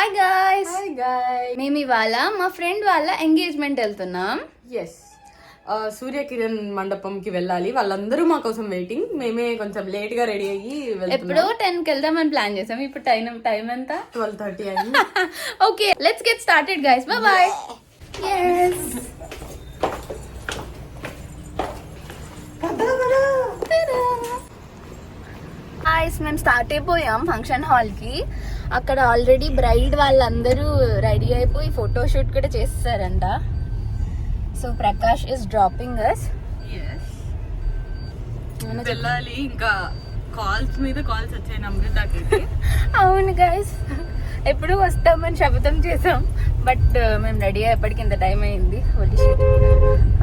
Hi guys hi guy మేము ఇవాళ మా ఫ్రెండ్ వాళ్ళ ఎంగేజ్మెంట్ వెళ్తున్నాం. ఎస్ సూర్యకిరణ్ మండపంకి వెళ్ళాలి. వాళ్ళందరూ మా కోసం వెయిటింగ్ మేమే కొంచెం లేట్గా రెడీ అయ్యి ఎప్పుడో టెన్కి వెళ్దామని ప్లాన్ చేసాం. ఇప్పుడు టైం టైం ఎంత? ట్వెల్వ్ థర్టీ అయింది. Okay let's get started guys bye bye hi's మేము స్టార్ట్ అయిపోయాం ఫంక్షన్ హాల్కి. అక్కడ ఆల్రెడీ బ్రైడ్ వాళ్ళందరూ రెడీ అయిపోయి ఫోటో షూట్ కూడా చేస్తారంట so Prakash is dropping us వెళ్ళాలి ఇంకా కాల్స్ మీద కాల్స్ వచ్చాయి నమ్రతకి అవును గైస్ ఎప్పుడు వస్తామని శపథం చేసాం. బట్ మేము రెడీ అయ్యేప్పటికి ఇంత టైం అయింది.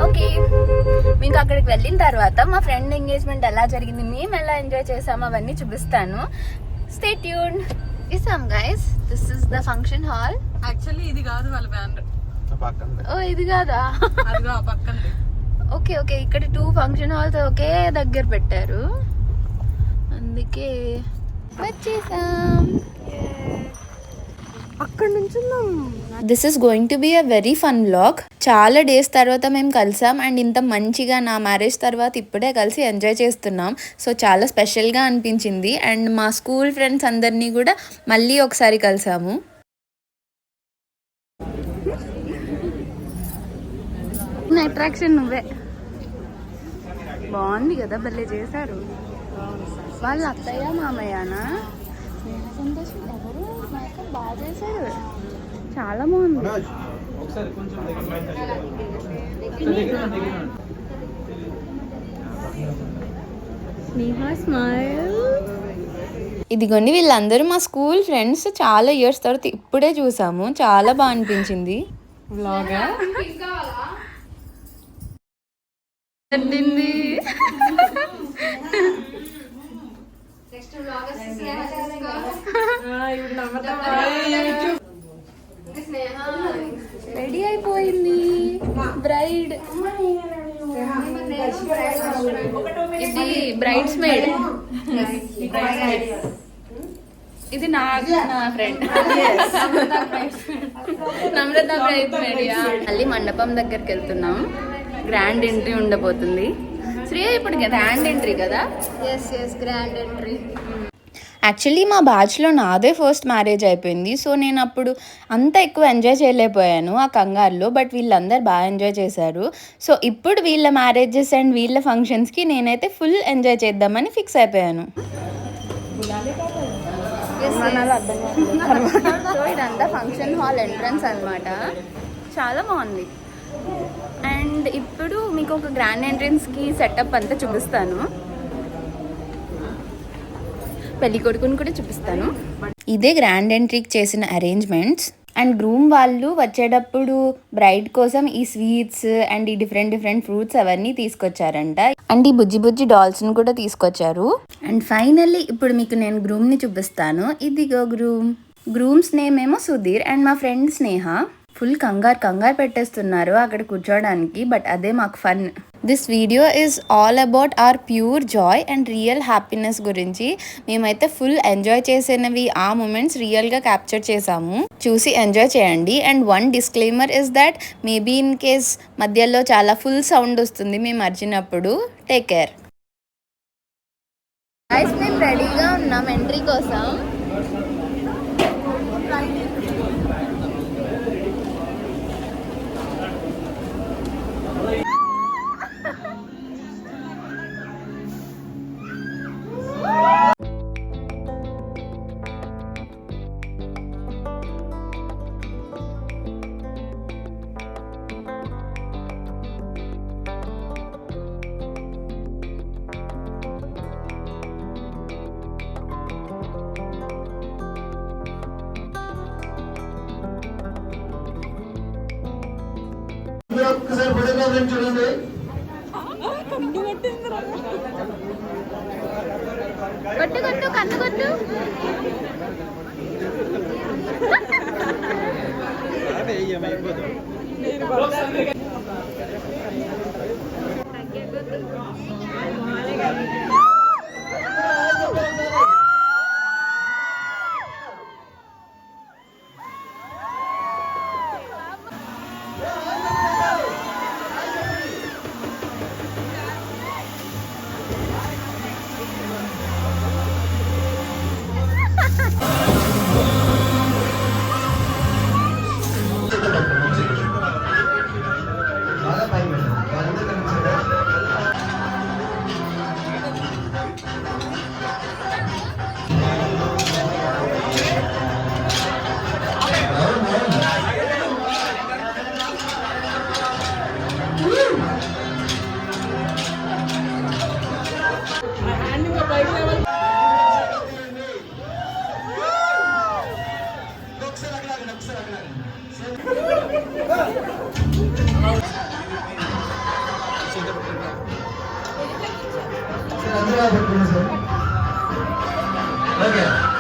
ఓకే మీకు అక్కడికి వెళ్ళిన తర్వాత మా ఫ్రెండ్ ఎంగేజ్మెంట్ ఎలా జరిగింది మేము ఎలా ఎంజాయ్ చేసాము అవన్నీ చూపిస్తాను. Stay tune ఇసాం guys this is the function hall actually ఇది కాదు వాళ్ళ బ్యాండ్ ఓ ఇది కాదా? ఓకే ఓకే ఇక్కడ టూ ఫంక్షన్ హాల్స్ ఒకే దగ్గర పెట్టారు. అందుకే వచ్చేసాం. అక్కడ నుంచి this is going to be a very fun vlog చాలా డేస్ తర్వాత మేము కలిసాం అండ్ ఇంత మంచిగా నా మ్యారేజ్ తర్వాత ఇప్పుడే కలిసి ఎంజాయ్ చేస్తున్నాం. సో చాలా స్పెషల్గా అనిపించింది అండ్ మా స్కూల్ ఫ్రెండ్స్ అందరినీ కూడా మళ్ళీ ఒకసారి కలిసాము. అట్రాక్షన్ నువ్వే. బాగుంది కదా భలే చేశారు. వాళ్ళ అత్తయ్య మామయ్యనా? స్నేహ సంతోషం ఎవరు మేకప్ బాగా చేశారు చాలా బాగుంది. స్నేహ స్మైల్. ఇదిగోండి వీళ్ళందరూ మా స్కూల్ ఫ్రెండ్స్ చాలా ఇయర్స్ తర్వాత ఇప్పుడే చూసాము. చాలా బాగా అనిపించింది. రెడీ అయిపోయింది. బ్రైడ్ ఇది బ్రైడ్స్ మేడ్ ఇది నా నా ఫ్రెండ్ నమ్రత బ్రైడ్ మేడ్ మళ్ళీ మండపం దగ్గరికి వెళ్తున్నాం. గ్రాండ్ ఎంట్రీ ఉండబోతుంది. శ్రీ ఇప్పుడు గ్రాండ్ ఎంట్రీ కదా? Yes yes grand entry actually మా బ్యాచ్లో నాదే ఫస్ట్ మ్యారేజ్ అయిపోయింది. సో నేను అప్పుడు అంత ఎక్కువ ఎంజాయ్ చేయలేకపోయాను ఆ కంగారులో బట్ వీళ్ళందరూ బాగా ఎంజాయ్ చేశారు. సో ఇప్పుడు వీళ్ళ మ్యారేజెస్ అండ్ వీళ్ళ ఫంక్షన్స్కి నేనైతే ఫుల్ ఎంజాయ్ చేద్దామని ఫిక్స్ అయిపోయాను. ఇదంతా ఫంక్షన్ హాల్ ఎంట్రన్స్ అన్నమాట. చాలా బాగుంది. అండ్ ఇప్పుడు మీకు ఒక గ్రాండ్ ఎంట్రన్స్కి సెటప్ అంతా చూపిస్తాను. పెళ్ళి కొడుకుని కూడా చూపిస్తాను. ఇదే గ్రాండ్ ఎంట్రీకి చేసిన అరేంజ్మెంట్స్ అండ్ గ్రూమ్ వాళ్ళు వచ్చేటప్పుడు బ్రైడ్ కోసం ఈ స్వీట్స్ అండ్ ఈ డిఫరెంట్ డిఫరెంట్ ఫ్రూట్స్ అవన్నీ తీసుకొచ్చారంట. అండ్ ఈ బుజ్జి బుజ్జి డాల్స్ని కూడా తీసుకొచ్చారు. అండ్ ఫైనల్లీ ఇప్పుడు మీకు నేను గ్రూమ్ని చూపిస్తాను. ఇదిగో గ్రూమ్ గ్రూమ్స్ నేమ్ ఏమో సుధీర్ అండ్ మా ఫ్రెండ్ స్నేహ. ఫుల్ కంగారు కంగారు పెట్టేస్తున్నారు అక్కడ కూర్చోడానికి బట్ అదే మాకు fun this video is all about our pure joy and real happiness గురించి. మేమైతే ఫుల్ ఎంజాయ్ చేసినవి ఆ మూమెంట్స్ రియల్గా క్యాప్చర్ చేసాము. చూసి ఎంజాయ్ చేయండి. And one disclaimer is that maybe in case మధ్యలో చాలా ఫుల్ సౌండ్ వస్తుంది మేము అర్చినప్పుడు. టేక్ కేర్ మేము రెడీగా ఉన్నాం ఎంట్రీ కోసం. మీరు ఒక్కసారి ఫోటోగ్రాఫ్ చూడండి 안 들어가서 불러서 여기요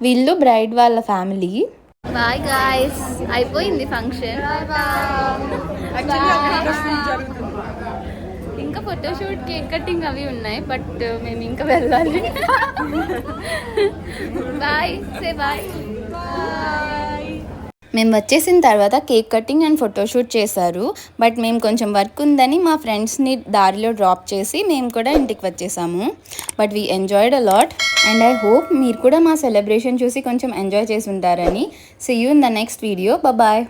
వీళ్ళు బ్రైడ్ వాళ్ళ ఫ్యామిలీ. బాయ్ గాయస్ అయిపోయింది ఫంక్షన్. ఇంకా ఫోటోషూట్ కేక్ కటింగ్ అవి ఉన్నాయి బట్ మేము ఇంకా వెళ్ళాలి. బాయ్ సే బాయ్ మేము వచ్చేసిన తర్వాత కేక్ కటింగ్ అండ్ ఫోటోషూట్ చేశారు. బట్ మేము కొంచెం వర్క్ ఉందని మా ఫ్రెండ్స్ని దారిలో డ్రాప్ చేసి మేము కూడా ఇంటికి వచ్చేసాము. But we enjoyed a lot and I hope మీరు కూడా మా సెలబ్రేషన్ చూసి కొంచెం ఎంజాయ్ చేసి ఉంటారని. See you in the next video bye